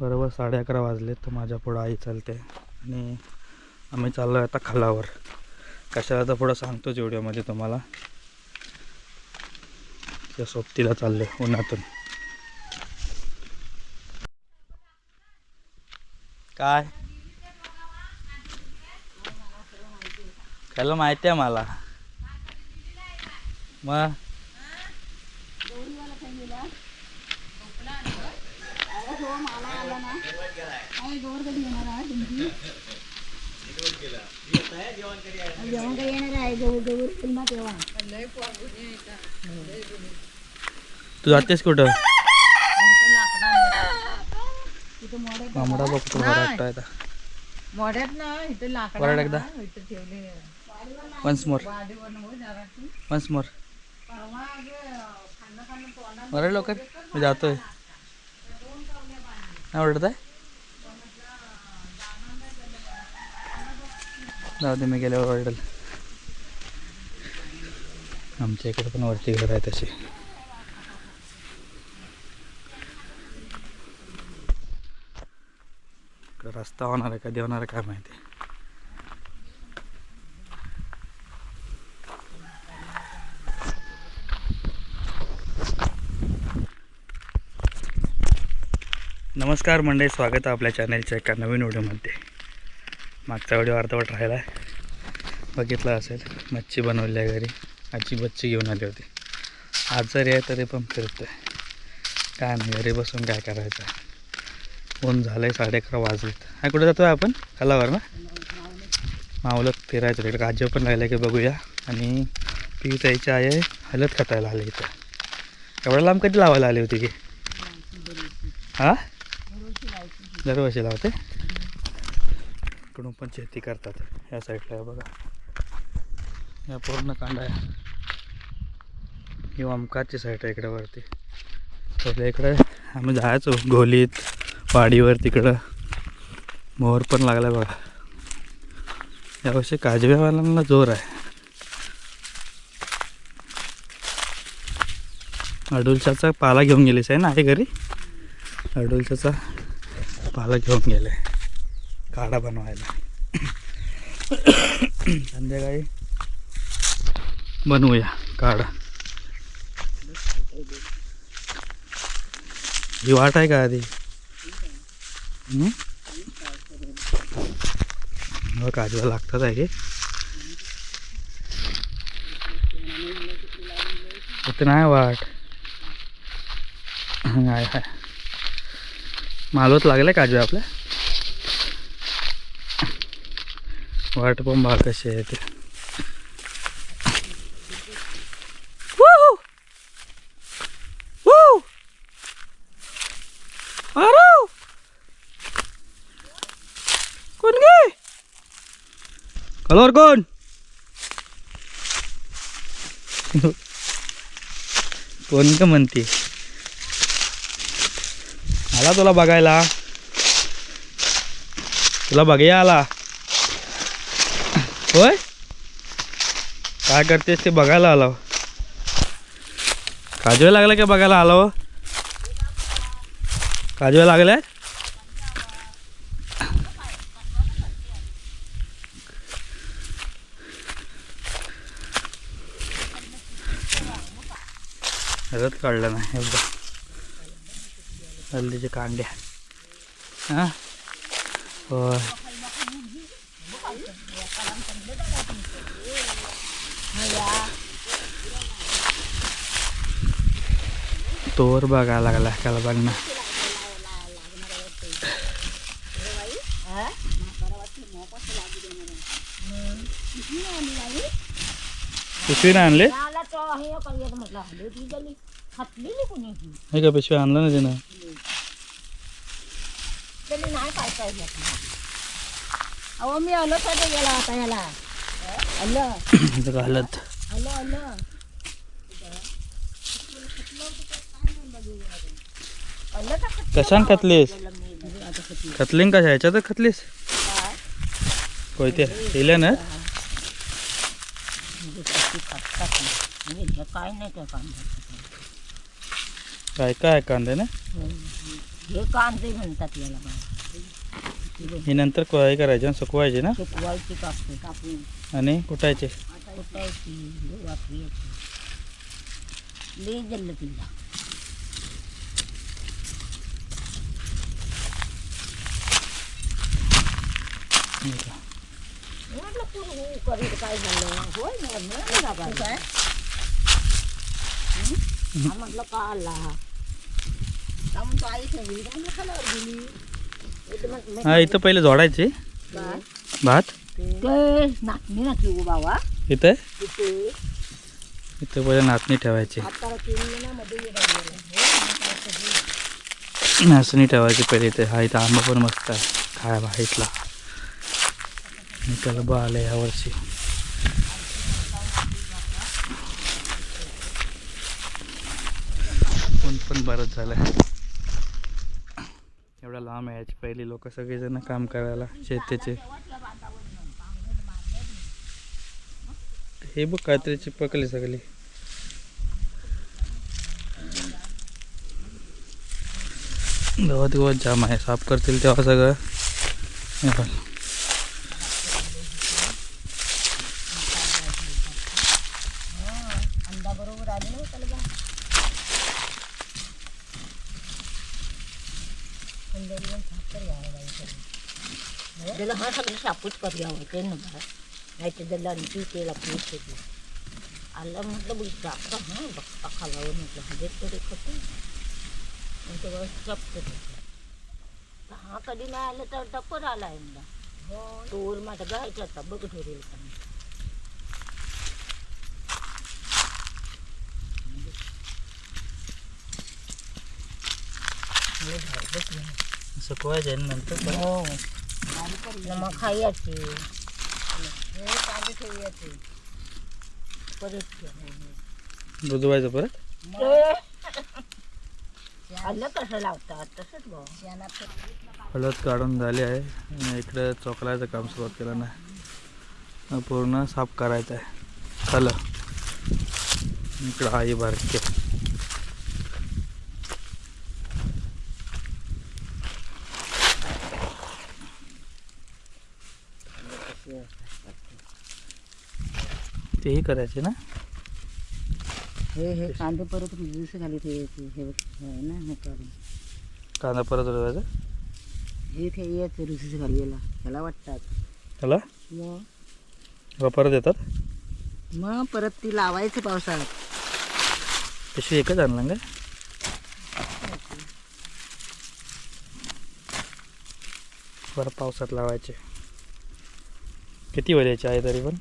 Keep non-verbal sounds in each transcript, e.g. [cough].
बरोबर साडे अकरा वाजले तर माझ्या पुढं आई चालते. आणि आम्ही चाललो आता खालावर. कशाला तर पुढं सांगतोच व्हिडिओमध्ये तुम्हाला. त्या सोबतीला चालले उन्हातून. काय? त्याला माहिती आहे मला. मग? जेवण येणार आहे? पुन्हा तेव्हा तू जातेस कुठं? बघतो वराट आता. मोड्यात ना इथं लाकडा वराट एकदा. ना, इथं ठेवले वन्स मोर वन्स मोर परवा खाणं खाणं लवकर मी जातोय. नाही आवडत आहे जाऊ दे मी गेल्यावर ऑर्डर आमच्या इकडे पण वरती घर आहे तशी. रस्ता होणार आहे कधी होणार आहे काय माहिती? नमस्कार मंडळी स्वागत आहे आपल्या चॅनलच्या एका नवीन व्हिडिओमध्ये. मागचा व्हिडिओ अर्धवट राहिला आहे बघितला असेल मच्छी बनवली आहे घरी. आजी मच्छी घेऊन आली होती. आजारी आहे तरी पण फिरतोय. काय नाही घरी बसून काय करायचं? ऊन झालं आहे साडे अकरा वाजलेत. हा कुठे जातो आहे आपण? कलावर ना? मावलत फिरायचं तिकडे. आजी पण लागलं की बघूया. आणि पी त्याची आई आहे हलत खतायला आले इथं. एवढं लांब कधी लावायला आली होती की? हां? दरवर्षी लावते. इकडून पण शेती करतात या साईडला बघा. या पूर्ण कांडा आहे ही ओमकारची साईड आहे इकडे वरती. आपल्या इकडे आम्ही जायचो गोलीत वाडीवर तिकडं. मोहर पण लागला बघा. यावर्षी काजव्यावाल्यांना जोर आहे. अडुलशाचा पाला घेऊन गेलीस आहे ना आहे घरी? अडुलशाचा पाला घेऊन गेले. काढा बनवायला. संध्याकाळी. बनवूया. काढा. ही वाट आहे का आधी? हं? काजवा लागतात आहे की? इथं नाही वाट. हं, आहे आहे मालवत लागले काजवे आपल्या? वाट पण बघा कशी आहे ते! अरे! कोण गे? आला तुला बघायला? तुला बघया आला? होय? काय करतेस ते बघायला आलो. काजवे लागले का बघायला आलो? काजवे लागले रथ काढला नाही हे बघ हल्दीच्या कांड्या हां? होय. तोवर बघायला लागला त्याला बघ ना. पिशवी नाही आणले हे? का पिशवी आणलं ना तिनं? गेली नाही घेतलं अहो मी आलो तर गेला आता याला. आलं. घालत. आलं आलं. आलं का कशान खतलीस खतलीन कशा ह्याच्यातच खतलीस कोयत्या केल्या ना? काय नाही काय काम काय काय कांदे ना? हे कांदे म्हणतात याला बघा. हे नंतर क- हे करायचे ना सुकवायचे ना? सुकवायची कापून कापून आणि कुटायचे? कुटायची वापरायची लई जल्ल तिला. म्हटलं पूर्ण करीत काय झालं? होय म्हटलं का आला हा इथं पहिले जोडायचे? भात? ते नाचणी नाचली गो बाबा. इथं? इथं. पहिले नाचणी ठेवायची. नाचणी ठेवायची पहिले इथे. हा इथं आंबा पण मस्त आहे. खायला इथला. आणि कलबं आलं यावर्षी ऊन पण बरंच झालं एवढा लांब यायची पहिली लोक सगळेजण काम करायला शेतीचे. हे बघ काहीतरी चिपकली सगळी. गवत गवत जाम आहे. साफ करतील तेव्हा सगळं हे बघ. अंडा बरोबर आली ना त्याला जा त्याला हा सगळं सापूच होते ना बा नाही तर त्याला आणखी तेल आपली शेती आलं म्हटलं बघ जास्त हां बघता खालावं म्हटलं हजेत तरी खते मग तेव्हा जपत हा कधी नाही आलं तर टप्पर आला एकदा तोर माझा गायचा होता बघ ठेवलेला का नाही. सुकवायचे आणि नंतर परत? हो मग खायची बुजवायचं परत कसं लावतात तसंच हळद काढून झाली आहे. आणि इकडं चोकलायचं काम सुरुवात केलं नाही. पूर्ण साफ करायचं आहे. खालं इकडं आई भरते तेही करायचे ना? हे हे कांदे परत रुजूस घाली ठेवायचे हे हे आहे ना हे काढून कांदा परत उडवायचा हे ठेवायचे रुजूस घाली याला. ह्याला वाटतात. त्याला मग? का परत येतात? मग परत ती लावायची पावसाळ्यात. तशी एकच आणलं काय बरं पावसात लावायचे. किती वल्याचे आहे तरी पण?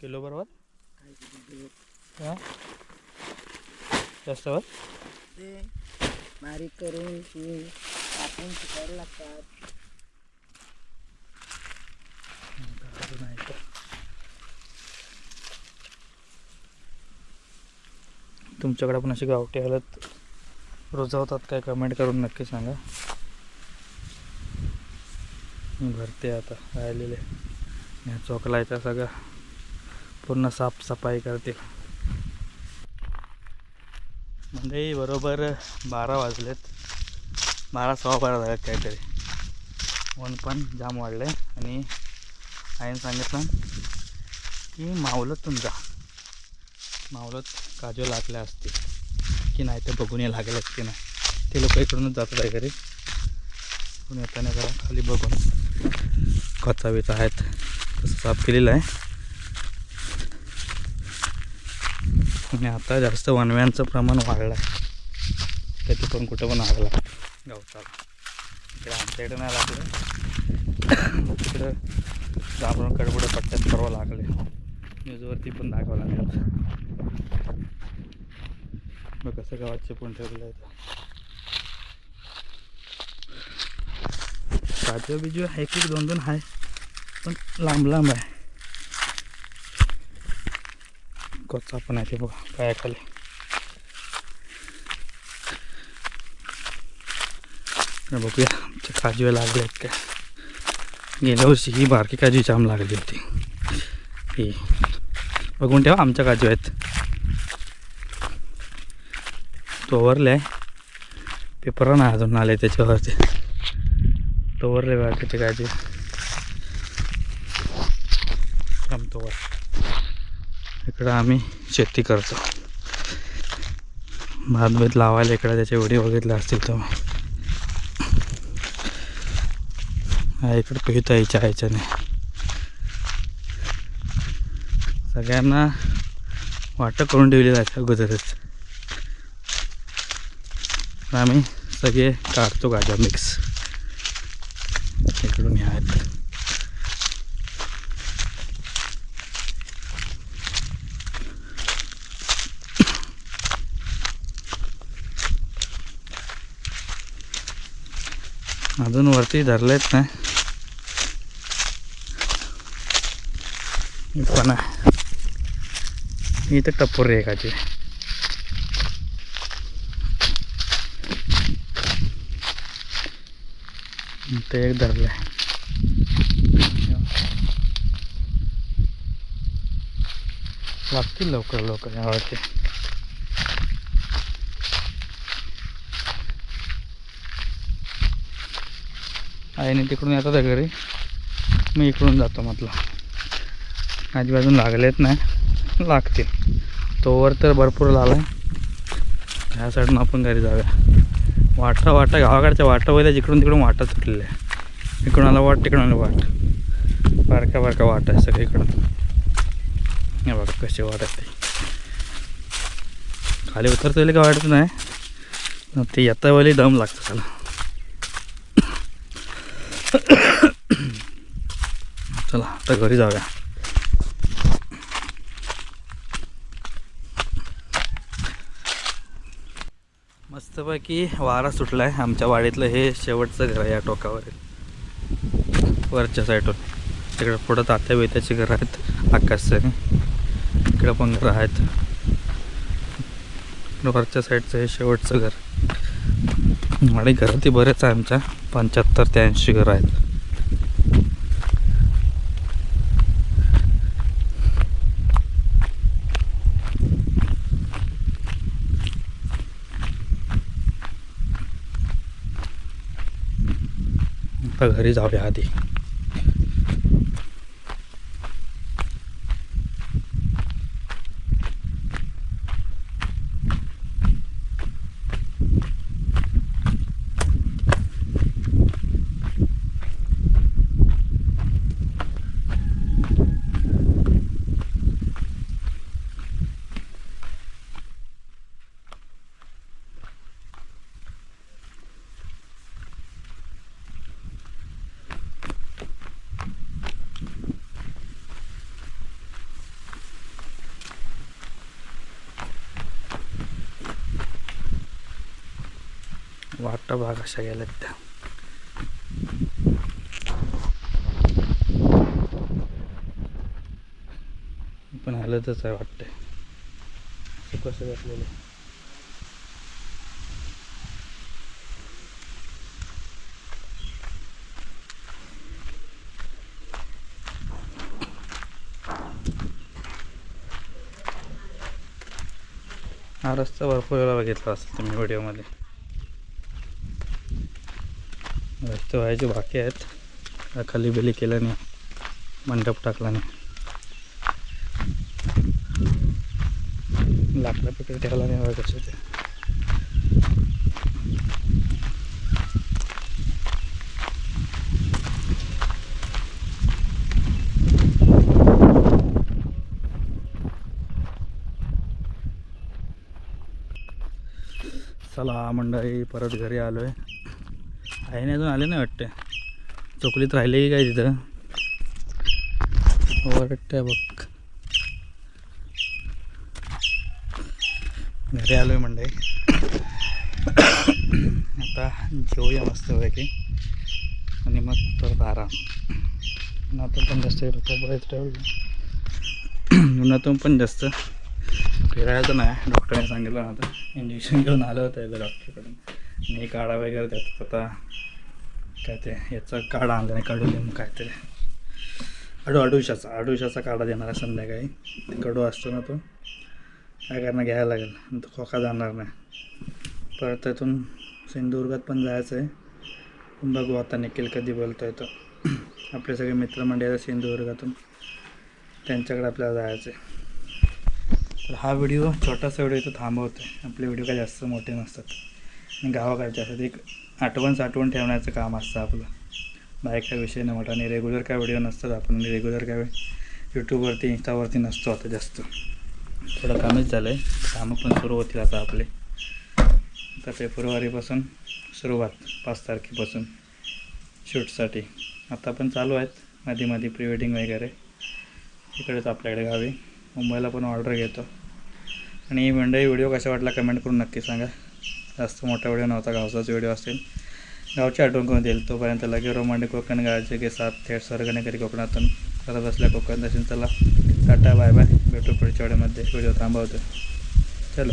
किलो बरोबर? हां? जास्त बारीक करून ती शिकायला लागतात? तुमच्याकडे पण अशी गावठी हलत रुजवतात काय? कमेंट करून नक्की सांगा. भरते आता राहिलेले. ह्या चोकलायचा सगळं. पूर्ण साफसफाई करते. म्हणजे बरोबर बारा वाजलेत. बारा सव्वा बारा झालेत काहीतरी. ऊन पण जाम वाढले आणि आईने सांगितलं की मावलत जा. मावलत काजू लागल्या असतील. की नाही ते बघून लागलेत की नाही. ते लोक इकडूनच जातात आहे घरी. पण येताना जरा खाली बघून. कच्चा बिचा आहेत. तसं साफ केलेलं आहे. आणि आता जास्त वनव्यांचं प्रमाण वाढलं आहे. त्याची पण कुठं पण आगला गावचाला इकडे आमच्या इकडे नाही लागलं. तिकडं घाबरून कडबुडं पट्ट्यात करावं लागले. न्यूजवरती पण दाखवावं लागलं. मग कसं गावात चिपून ठेवलं आहे काजू हो बिजू. आहे एक दोन दोन आहे पण लांब लांब आहे. कच्चा पण आहे ते बघा. पायाखाली बघूया. आमच्या काजू लागले आहेत काय? गेल्या वर्षी ही बारकी काजू जाम लागली होती. ही. बघून ठेवा आमच्या काजू आहेत. तो ओवरले आहे. पेपर नाही अजून आले त्याच्यावरती. तोवरले बाकीचे काळजी. तोवर इकडं आम्ही शेती करतो. भात बीत लावायला इकडं त्याचे व्हिडिओ बघितले असतील तुम्ही इकडं पिहिता यायच्या ह्याच्याने सगळ्यांना वाटं करून ठेवली जायचं अगोदरच. आम्ही सगळे काढतो गाड्या मिक्स. इकडून ह्या आहेत अजून वरती धरलेत नाही पण आहे. इथं टप्पूर आहे ते एक धरलंय लागतील लवकर लवकर यावरती आईने तिकडून येतात घरी? मी इकडून जातो म्हटलं. आजूबाजून लागलेत नाही लागतील. तोवर तर भरपूर लागलाय ह्या साईडून आपण घरी जाऊया. वाटा वाटा गावाकडच्या वाटा वगैरे जिकडून तिकडून वाटा सुटलेल्या आहे. इकडून आला वाट तिकडून आला वाट. बारका बारका वाट आहे सगळीकडून हे बघा कसे वाट आहेत ते. खाली उतरता येईल का वाटत नाही. ते येता वेळी दम लागतं त्याला. [coughs] चला आता घरी जाऊया. मस्तपैकी वारा सुटला आहे आमच्या वाडीतलं हे शेवटचं घर आहे या टोकावर वरच्या साईडवर तिकडं पुढं तात्या बेत्याची घरं आहेत. आकाशचं इकडं पण घरं आहेत. वरच्या साईडचं हे शेवटचं घर. आणि घरं ते बरेच आहे आमच्या. पंच्याहत्तर ते ऐंशी घरं आहेत. आता घरी जाऊया आधी वाटा भाग अशा गेल्यात त्या. पण हलतच आहे वाटतंय. कसं घातलेलं हा रस्ता भरपूर वेळा बघितला असेल तुम्ही व्हिडिओमध्ये. रस्ते व्हायचे बाकी आहेत. खाली बेली केलं नाही मंडप टाकला नाही लाकडं पिकडे ठेवला नाही बघा कसे ते चला मंडळी परत घरी आलो आहे आईने अजून आले नाही वाटते. चोकलीत राहिले की काय तिथं? वाटतंय बघ. घरी आलो आहे मंडळी आता जेवूया मस्त पैकी. आणि मग परत आराम उन्हातून पण जास्त बरेच ठेवलं उन्हातून पण जास्त फिरायचं नाही. डॉक्टरने सांगितलं आता इंजेक्शन घेऊन आलं होतं डॉक्टरकडून. आणि काढा वगैरे देतात आता काय ते याचा काढा आणला नाही कडू लिंबू काय ते अडू अडुशाचा अडुशाचा काढा देणार आहे संध्याकाळी. कडू असतो ना तो. काय करणं घ्यायला लागेल. तो खोका जाणार नाही. परत त्यातून सिंधुदुर्गात पण जायचं आहे पण बघू आता निखिल कधी बोलतो आहे तो. आपले सगळे मित्रमंडळी आहेत सिंधुदुर्गातून. त्यांच्याकडे आपल्याला जायचं आहे तर हा व्हिडिओ छोटासा व्हिडिओ इथं थांबवतो आहे आपले व्हिडिओ काय जास्त मोठे नसतात. आणि असतात एक आठवण साठवण ठेवण्याचं काम असतं आपलं. बाहेर काय विषय नाही मोठा आणि रेग्युलर काय व्हिडिओ नसतात आपण रेग्युलर काय यूट्यूबवरती इंस्टावरती नसतो आता जास्त. थोडं कमीच झालं आहे कामं पण सुरू होतील आता आपले. आता फेब्रुवारीपासून सुरुवात पाच तारखेपासून शूटसाठी. आता पण चालू आहेत. मध्ये मध्ये प्री वेडिंग वगैरे. इकडेच आपल्याकडे गावी. मुंबईला पण ऑर्डर घेतो. आणि मंडळी व्हिडिओ कसा वाटला कमेंट करून नक्की सांगा. जास्त मोठा व्हिडिओ नव्हता गावचाच व्हिडिओ असेल. गावची आठवण करून देईल तोपर्यंत लगे रोमांडे कोकण गाळचे की सात थेट स्वर्गने करी कोकणातून. करत असल्या कोकण दर्शन चला. Ta-ta bye bye. भेटू पुढच्या व्हिडिओमध्ये व्हिडिओ थांबवतो. चलो.